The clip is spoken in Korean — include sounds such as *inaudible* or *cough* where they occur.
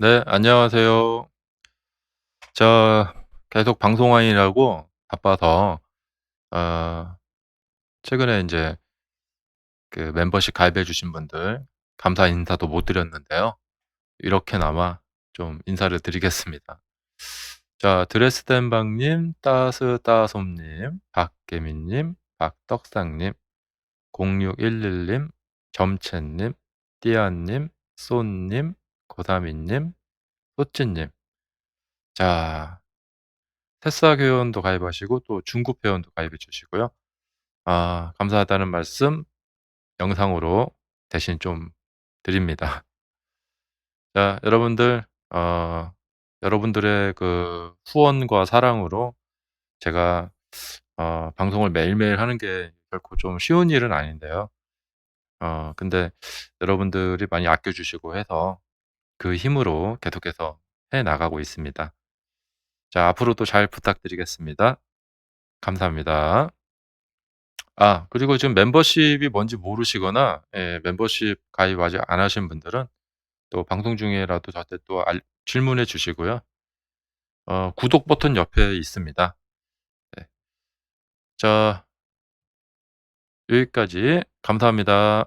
네, 안녕하세요. 저 계속 방송하느라고 바빠서 어 최근에 인제 그 멤버십 가입해 주신 분들 감사 인사도 못 드렸는데요. 이렇게나마 좀 인사를 드리겠습니다. 자 드레스덴방 님, 따스따솜 님, 박계미 님, 박떡상 님, 0611 님, 점채 님, 띠아 님, 쏜 님, 고사미 님, 소찌 님. 자 새싹 회원도 가입하시고 또 중급 회원도 가입해 주시고요. 아 감사하다는 말씀 영상으로 대신 좀 드립니다. *laughs* 자 여러분들 어 여러분들의 그 후원과 사랑으로 제가 어 방송을 매일매일 하는 게 결코 좀 쉬운 일은 아닌데요. 어 근데 여러분들이 많이 아껴 주시고 해서 그 힘으로 계속해서 해 나가고 있습니다. 자 앞으로도 잘 부탁드리겠습니다. 감사합니다. 아 그리고 지금 멤버십이 뭔지 모르시거나 예 멤버십 가입 아직 안 하신 분들은 또 방송 중에라도 저한테 또 알 질문해 주시고요. 어 구독 버튼 옆에 있습니다. 네. 자 여기까지 감사합니다.